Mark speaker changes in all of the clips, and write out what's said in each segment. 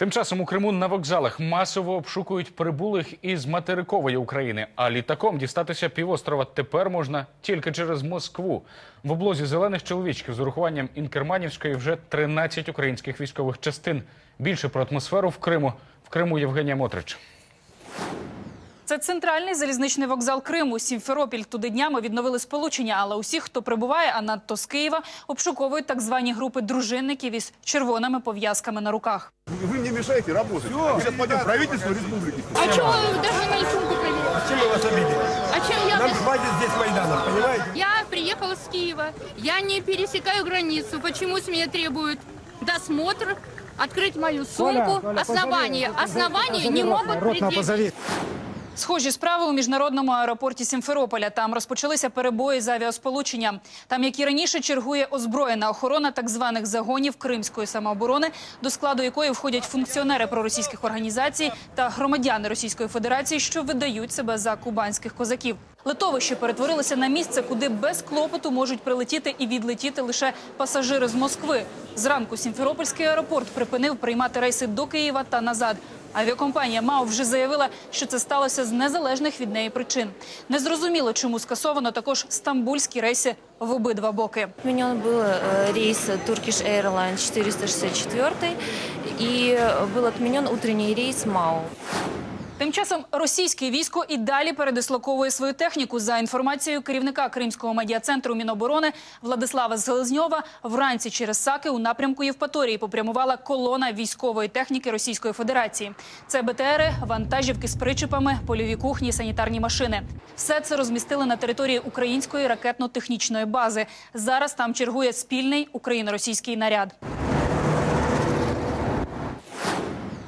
Speaker 1: Тим часом у Криму на вокзалах масово обшукують прибулих із материкової України. А літаком дістатися півострова тепер можна тільки через Москву. В облозі зелених чоловічків з урахуванням Інкерманівської вже 13 українських військових частин. Більше про атмосферу в Криму в Криму Євгенія Мотрич.
Speaker 2: Це центральний залізничний вокзал Криму. Сімферопіль туди днями відновили сполучення, але усіх, хто прибуває, а надто з Києва, обшуковують так звані групи дружинників із червоними пов'язками на руках.
Speaker 3: Вы мне мешаете работать. Мы сейчас пойдем в правительство республики.
Speaker 4: А чего вы даже мою сумку проверили?
Speaker 5: Чем мы вас обидели?
Speaker 4: А чем я...
Speaker 5: Нам хватит здесь Майданов, понимаете?
Speaker 4: Я приехала с Киева. Я не пересекаю границу. Почему с меня требуют досмотр, открыть мою сумку? Основания. Основания не могут предъявить.
Speaker 2: Схожі справи у міжнародному аеропорті Сімферополя. Там розпочалися перебої з авіасполученням. Там, як і раніше, чергує озброєна охорона так званих загонів кримської самооборони, до складу якої входять функціонери проросійських організацій та громадяни Російської Федерації, що видають себе за кубанських козаків. Литовище перетворилося на місце, куди без клопоту можуть прилетіти і відлетіти лише пасажири з Москви. Зранку Сімферопольський аеропорт припинив приймати рейси до Києва та назад. Авіакомпанія МАУ вже заявила, що це сталося з незалежних від неї причин. Незрозуміло, чому скасовано також стамбульські рейси в обидва боки.
Speaker 6: Отменен был э, рейс Turkish Airlines 464 и был отменен утренний рейс МАУ.
Speaker 2: Тим часом російське військо і далі передислоковує свою техніку. За інформацією керівника Кримського медіа-центру Міноборони Владислава Зелезньова, вранці через Саки у напрямку Євпаторії попрямувала колона військової техніки Російської Федерації. Це БТРи, вантажівки з причепами, польові кухні, санітарні машини. Все це розмістили на території української ракетно-технічної бази. Зараз там чергує спільний україно-російський наряд.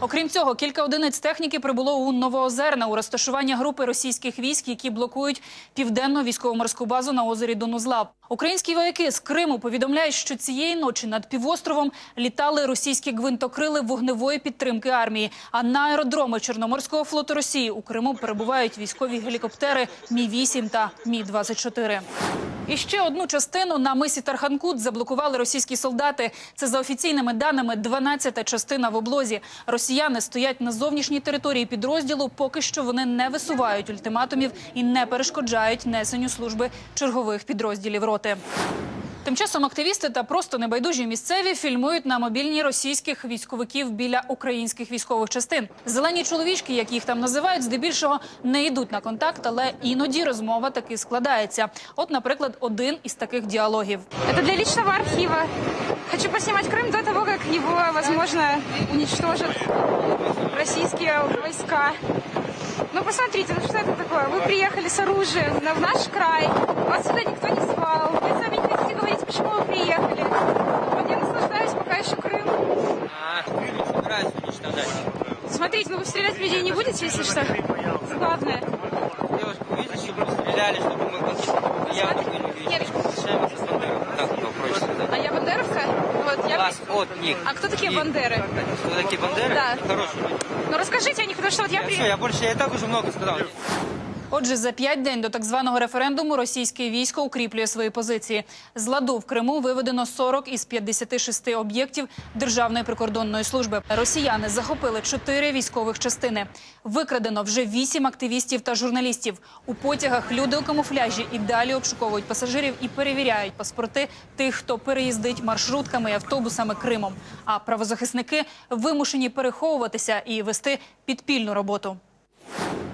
Speaker 2: Окрім цього, кілька одиниць техніки прибуло у Новоозерне у розташування групи російських військ, які блокують південну військово-морську базу на озері Донузлав. Українські вояки з Криму повідомляють, що цієї ночі над півостровом літали російські гвинтокрили вогневої підтримки армії. А на аеродроми Чорноморського флоту Росії у Криму перебувають військові гелікоптери Мі 8 та Мі 24 і ще одну частину на мисі Тарханкут заблокували російські солдати. Це за офіційними даними 12-та частина в облозі. Росіяни стоять на зовнішній території підрозділу. Поки що вони не висувають ультиматумів і не перешкоджають несенню служби чергових підрозділів роти. Тим часом активісти та просто небайдужі місцеві фільмують на мобільні російських військовиків біля українських військових частин. Зелені чоловічки, як їх там називають, здебільшого не йдуть на контакт, але іноді розмова таки складається. От, наприклад, один із таких діалогів.
Speaker 7: Это для личного архива. Хочу поснимать Крым до того, как его, возможно, уничтожат российские войска. Ну, посмотрите, ну что это такое? Вы приехали с оружием на, в наш край, вас сюда никто не звал, вы сами не хотите говорить, почему вы приехали. Вот я наслаждаюсь пока еще Крым.
Speaker 8: А, не собираюсь уничтожать.
Speaker 7: Смотрите, ну вы стрелять в людей не будете, если что? Главное.
Speaker 8: Девушка, вы видите, чтобы мы стреляли, чтобы мы какие-то явно были
Speaker 7: Нет.
Speaker 8: Решаем это с Бандеровым. Так, ну, проще сказать.
Speaker 7: А я бандеровка? Вот, я...
Speaker 8: Вас от них.
Speaker 7: А кто такие
Speaker 8: И-
Speaker 7: бандеры?
Speaker 8: Кто такие бандеры?
Speaker 7: Да.
Speaker 8: Хорошие люди.
Speaker 7: Ну расскажите о них, потому что вот я
Speaker 8: Все,
Speaker 7: приехала.
Speaker 8: я больше, я и так уже много сказал.
Speaker 2: Отже, за п'ять день до так званого референдуму російське військо укріплює свої позиції. З ладу в Криму виведено 40 із 56 об'єктів Державної прикордонної служби. Росіяни захопили чотири військових частини. Викрадено вже вісім активістів та журналістів. У потягах люди у камуфляжі і далі обшуковують пасажирів і перевіряють паспорти тих, хто переїздить маршрутками і автобусами Кримом. А правозахисники вимушені переховуватися і вести підпільну роботу.